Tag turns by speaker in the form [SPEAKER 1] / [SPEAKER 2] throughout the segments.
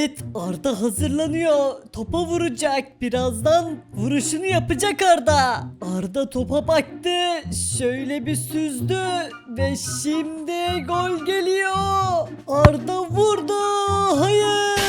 [SPEAKER 1] Evet Arda hazırlanıyor. Topa vuracak. Birazdan vuruşunu yapacak Arda. Arda topa baktı. Şöyle bir süzdü. Ve şimdi gol geliyor. Arda vurdu. Hayır.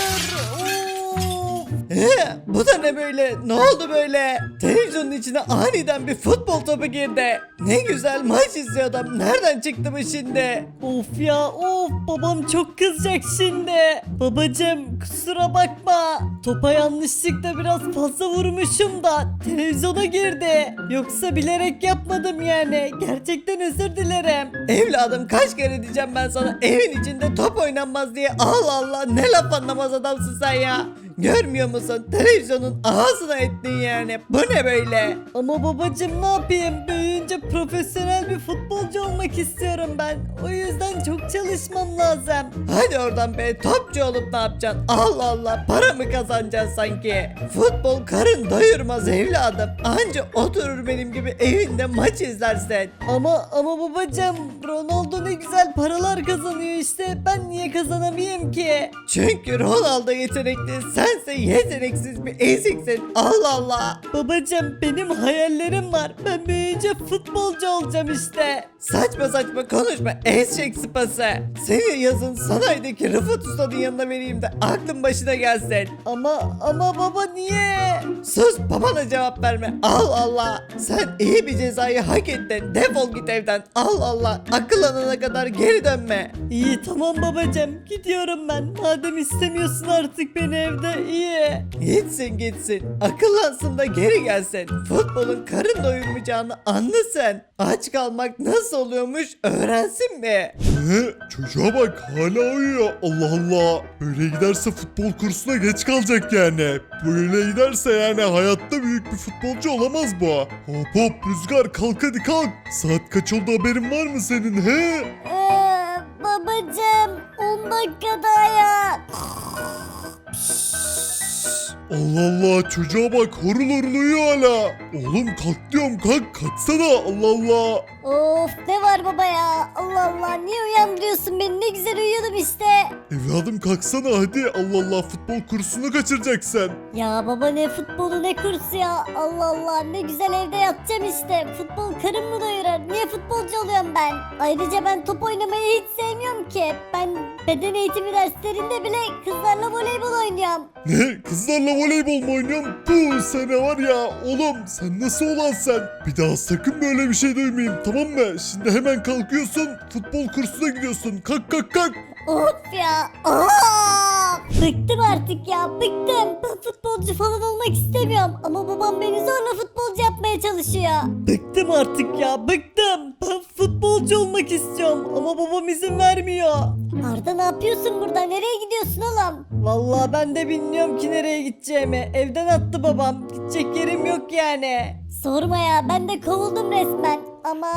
[SPEAKER 1] Ee, bu da ne böyle? Ne oldu böyle? Televizyonun içine aniden bir futbol topu girdi. Ne güzel maç izliyor adam. Nereden çıktı bu şimdi? Of ya of babam çok kızacak şimdi. Babacım kusura bakma. Topa yanlışlıkla biraz fazla vurmuşum da televizyona girdi. Yoksa bilerek yapmadım yani. Gerçekten özür dilerim. Evladım kaç kere diyeceğim ben sana evin içinde top oynanmaz diye. Allah Allah ne laf anlamaz adamsın sen ya. Görmüyor musun? Televizyonun ağzına ettin yani. Bu ne böyle? Ama babacım ne yapayım? Büyüyünce profesyonel bir futbolcu olmak istiyorum ben. O yüzden çok çalışmam lazım. Hadi oradan be topçu olup ne yapacaksın? Allah Allah para mı kazanacaksın sanki? Futbol karın doyurmaz evladım. Anca oturur benim gibi evinde maç izlersen. Ama ama babacım Ronaldo ne güzel paralar kazanıyor işte. Ben niye kazanamayayım ki? Çünkü Ronaldo yetenekli. Sense yeteneksiz bir eziksin. Allah Allah. Babacım benim hayallerim var. Ben büyüyünce futbolcu olacağım işte. Saçma saçma konuşma eşek sıpası. Senin yazın sanaydaki Rıfat Usta'nın yanına vereyim de aklın başına gelsin. Ama ama baba niye? Sus babana cevap verme. Allah Allah. Sen iyi bir cezayı hak ettin. Defol git evden. Allah Allah. Akıllanana kadar geri dönme. İyi tamam babacım. Gidiyorum ben. Madem istemiyorsun artık beni evde iyi. Gitsin gitsin. Akıllansın da geri gelsin. Futbolun karın doyurmayacağını anlasın. Aç kalmak nasıl oluyormuş öğrensin mi?
[SPEAKER 2] Ne? Çocuğa bak hala uyuyor. Allah Allah. Böyle giderse futbol kursuna geç kalacak yani. Böyle giderse yani hayatta büyük bir futbolcu olamaz bu. Hop hop Rüzgar kalk hadi kalk. Saat kaç oldu haberin var mı senin he?
[SPEAKER 3] Ee, babacım 10 dakika daha ya.
[SPEAKER 2] Allah Allah çocuğa bak horul horul uyuyor hala. Oğlum kalk diyorum kalk kalksana Allah Allah.
[SPEAKER 3] Of ne var baba ya. Allah Allah niye uyandırıyorsun beni ne güzel uyuyordum işte.
[SPEAKER 2] Evladım kalksana hadi Allah Allah futbol kursunu kaçıracaksın.
[SPEAKER 3] Ya baba ne futbolu ne kursu ya. Allah Allah ne güzel evde yatacağım işte. Futbol karın mı doyurur? Niye futbolcu oluyorum ben? Ayrıca ben top oynamayı hiç sevmiyorum ki. Ben beden eğitimi derslerinde bile kızlarla voleybol oynuyorum.
[SPEAKER 2] Ne? Kızlarla voleybol mu oynuyorsun? Bu sene var ya oğlum sen nasıl olan sen? Bir daha sakın böyle bir şey duymayayım tamam mı? Şimdi hemen kalkıyorsun futbol kursuna gidiyorsun. Kalk kalk kalk.
[SPEAKER 3] Of ya. Of. Bıktım artık ya bıktım. Ben futbolcu falan olmak istemiyorum. Ama babam beni zorla futbolcu yapmaya çalışıyor.
[SPEAKER 1] Bıktım artık ya bıktım. Futbolcu olmak istiyorum ama babam izin vermiyor.
[SPEAKER 3] Arda ne yapıyorsun burada? Nereye gidiyorsun oğlum?
[SPEAKER 1] Vallahi ben de bilmiyorum ki nereye gideceğimi. Evden attı babam. Gidecek yerim yok yani.
[SPEAKER 3] Sorma ya ben de kovuldum resmen. Ama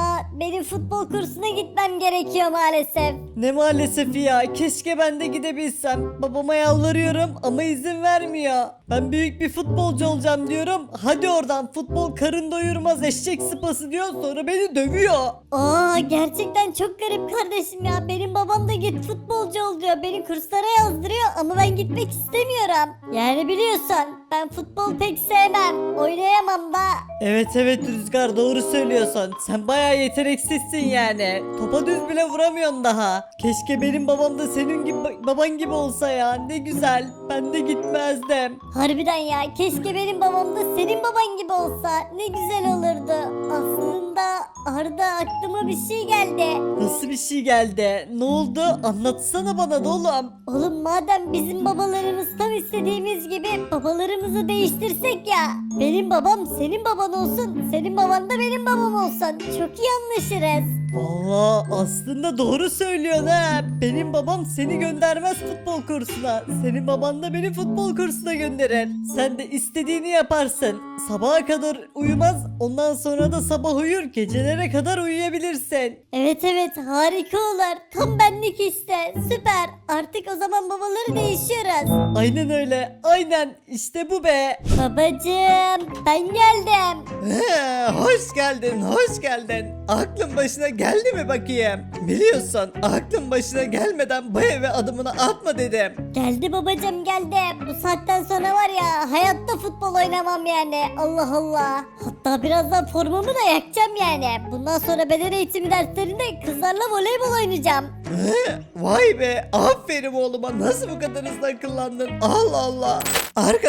[SPEAKER 3] benim futbol kursuna gitmem gerekiyor maalesef.
[SPEAKER 1] Ne maalesef ya. Keşke ben de gidebilsem. Babama yalvarıyorum ama izin vermiyor. Ben büyük bir futbolcu olacağım diyorum. Hadi oradan futbol karın doyurmaz eşek sıpası diyor. Sonra beni dövüyor.
[SPEAKER 3] Aa gerçekten çok garip kardeşim ya. Benim babam git futbolcu ol diyor. Beni kurslara yazdırıyor ama ben gitmek istemiyorum. Yani biliyorsun ben futbol pek sevmem. Oynayamam da.
[SPEAKER 1] Evet evet Rüzgar doğru söylüyorsun. Sen bayağı yeteneksizsin yani. Topa düz bile vuramıyorsun daha. Keşke benim babam da senin gibi baban gibi olsa ya. Ne güzel. Ben de gitmezdim.
[SPEAKER 3] Harbiden ya keşke benim babam da senin baban gibi olsa ne güzel olurdu. Aslında Arda aklıma bir şey geldi.
[SPEAKER 1] Nasıl bir şey geldi? Ne oldu? Anlatsana bana da oğlum.
[SPEAKER 3] Oğlum madem bizim babalarımız tam istediğimiz gibi babalarımızı değiştirsek ya. Benim babam senin baban olsun, senin baban da benim babam olsun. Çok iyi anlaşırız.
[SPEAKER 1] Valla aslında doğru söylüyorsun ha. Benim babam seni göndermez futbol kursuna. Senin baban da beni futbol kursuna gönderir. Sen de istediğini yaparsın. Sabaha kadar uyumaz. Ondan sonra da sabah uyur. Gecelere kadar uyuyabilirsin.
[SPEAKER 3] Evet evet harika olur. Tam benlik işte. Süper. Artık o zaman babaları değişiyoruz.
[SPEAKER 1] Aynen öyle. Aynen. İşte bu be.
[SPEAKER 3] Babacım ben geldim.
[SPEAKER 1] He, hoş geldin, hoş geldin. Aklın başına geldi mi bakayım? Biliyorsun aklın başına gelmeden bu eve adımını atma dedim.
[SPEAKER 3] Geldi babacım geldi. Bu saatten sonra var ya hayatta futbol oynamam yani. Allah Allah. Hatta birazdan formumu da yakacağım yani. Bundan sonra beden eğitimi derslerinde kızlarla voleybol oynayacağım.
[SPEAKER 1] He, vay be aferin oğluma nasıl bu kadar hızlı akıllandın Allah Allah. Arkadaşlar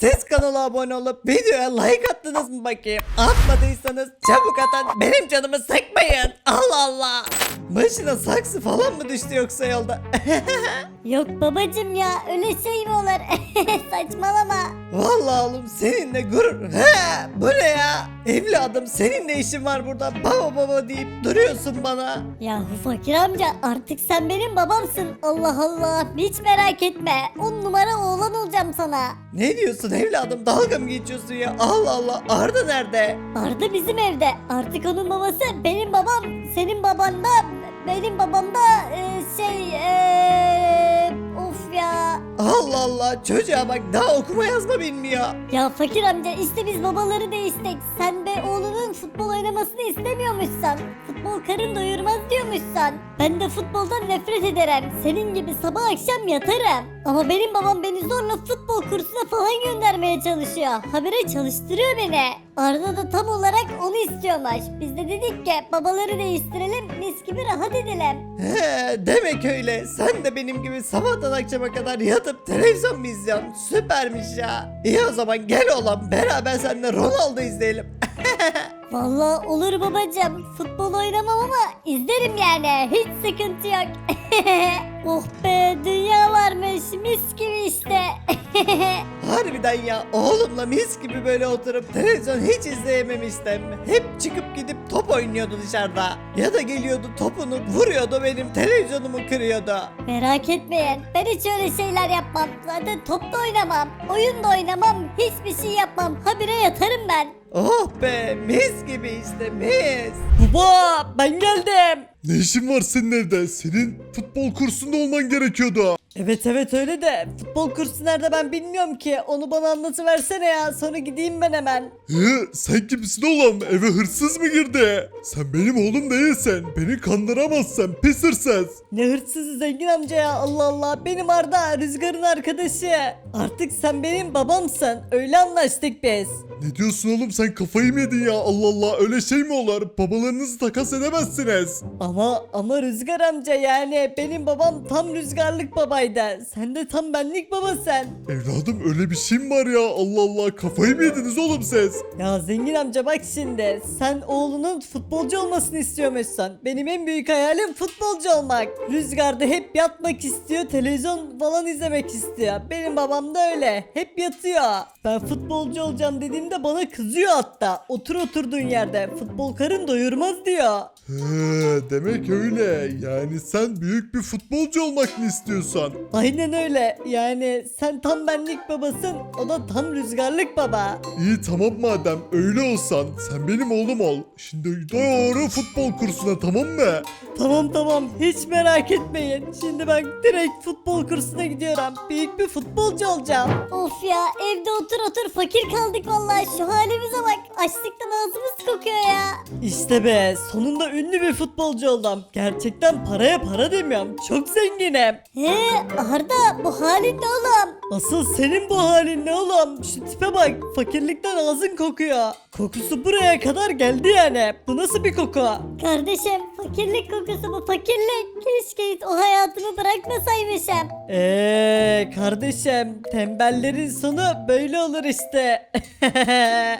[SPEAKER 1] siz kanala abone olup videoya like attınız mı bakayım? Atmadıysanız çabuk atın benim canımı sıkmayın Allah Allah. Başına saksı falan mı düştü yoksa yolda?
[SPEAKER 3] Yok babacım ya öyle şey mi olur? Saçmalama.
[SPEAKER 1] Vallahi oğlum seninle gurur. He, bu ne ya? Evladım senin ne işin var burada? Baba baba deyip duruyorsun bana.
[SPEAKER 3] Yahu fakir amca artık sen benim babamsın. Allah Allah hiç merak etme. On numara oğlan olacağım sana.
[SPEAKER 1] Ne diyorsun evladım? Dalga mı geçiyorsun ya? Allah Allah. Arda nerede?
[SPEAKER 3] Arda bizim evde. Artık onun babası benim babam. Senin baban da benim babam da e, şey e.
[SPEAKER 1] Allah Allah. Çocuğa bak daha okuma yazma bilmiyor.
[SPEAKER 3] Ya fakir amca işte biz babaları değiştik. Sen de oğlunun futbol oynamasını istemiyormuşsan. Futbol karın doyurmaz diyormuşsan. Ben de futboldan nefret ederim. Senin gibi sabah akşam yatarım. Ama benim babam beni zorla futbol kursuna falan göndermeye çalışıyor. Habire çalıştırıyor beni. Arda da tam olarak onu istiyormuş. Biz de dedik ki babaları değiştirelim mis gibi rahat edelim.
[SPEAKER 1] He, demek öyle. Sen de benim gibi sabahtan akşama kadar yatıp televizyon mu izliyorsun? Süpermiş ya. İyi o zaman gel oğlum. Beraber seninle Ronaldo izleyelim.
[SPEAKER 3] Vallahi olur babacım. Futbol oynamam ama izlerim yani. Hiç sıkıntı yok. oh be dünya varmış. Mis gibi işte.
[SPEAKER 1] Harbiden ya oğlumla mis gibi böyle oturup televizyon hiç izleyememiştim. Hep çıkıp gidip top oynuyordu dışarıda. Ya da geliyordu topunu vuruyordu benim televizyonumu kırıyordu.
[SPEAKER 3] Merak etmeyin. Ben hiç öyle şeyler yapmam. Zaten top da oynamam. Oyun da oynamam. Hiçbir şey yapmam. Habire yatarım ben.
[SPEAKER 1] Oh be mis gibi işte mis. Baba ben geldim.
[SPEAKER 2] Ne işin var senin evde? Senin futbol kursunda olman gerekiyordu.
[SPEAKER 1] Evet evet öyle de futbol kursu nerede ben bilmiyorum ki. Onu bana anlatıversene ya sonra gideyim ben hemen.
[SPEAKER 2] Hı, sen kimsin oğlum? Eve hırsız mı girdi? Sen benim oğlum değilsin. Beni kandıramazsın pis hırsız.
[SPEAKER 1] Ne hırsızı zengin amca ya Allah Allah. Benim Arda Rüzgar'ın arkadaşı. Artık sen benim babamsın. Öyle anlaştık biz.
[SPEAKER 2] Ne diyorsun oğlum sen kafayı mı yedin ya? Allah Allah öyle şey mi olur? Babalarınızı takas edemezsiniz.
[SPEAKER 1] Ama ama Rüzgar amca yani benim babam tam rüzgarlık babaydı. Sen de tam benlik babasın.
[SPEAKER 2] Evladım öyle bir şey mi var ya? Allah Allah kafayı mı yediniz oğlum siz?
[SPEAKER 1] Ya zengin amca bak şimdi sen oğlunun futbolcu olmasını istiyormuşsun. Benim en büyük hayalim futbolcu olmak. Rüzgarda hep yatmak istiyor, televizyon falan izlemek istiyor. Benim babam da öyle. Hep yatıyor. Ben futbolcu olacağım dediğimde bana kızıyor hatta. Otur oturduğun yerde. Futbol karın doyurmaz diyor.
[SPEAKER 2] He, demek öyle. Yani sen büyük bir futbolcu olmak mı istiyorsan?
[SPEAKER 1] Aynen öyle. Yani sen tam benlik babasın, o da tam rüzgarlık baba.
[SPEAKER 2] İyi tamam madem öyle olsan sen benim oğlum ol. Şimdi doğru futbol kursuna tamam mı?
[SPEAKER 1] Tamam tamam hiç merak etmeyin. Şimdi ben direkt futbol kursuna gidiyorum. Büyük bir futbolcu olacağım.
[SPEAKER 3] Of ya evde otur otur fakir kaldık vallahi. Şu halimize bak. Açlıktan ağzımız kokuyor ya.
[SPEAKER 1] İşte be sonunda ünlü bir futbolcu oldum. Gerçekten paraya para demiyorum. Çok zenginim.
[SPEAKER 3] He Arda bu halin ne oğlum?
[SPEAKER 1] Asıl senin bu halin ne oğlum? Şu tipe bak fakirlikten ağzın kokuyor. Kokusu buraya kadar geldi yani. Bu nasıl bir koku?
[SPEAKER 3] Kardeşim fakirlik kokusu bu fakirlik. Keşke hiç o hayatımı bırakmasaymışım.
[SPEAKER 1] Eee kardeşim tembellerin sonu böyle olur işte.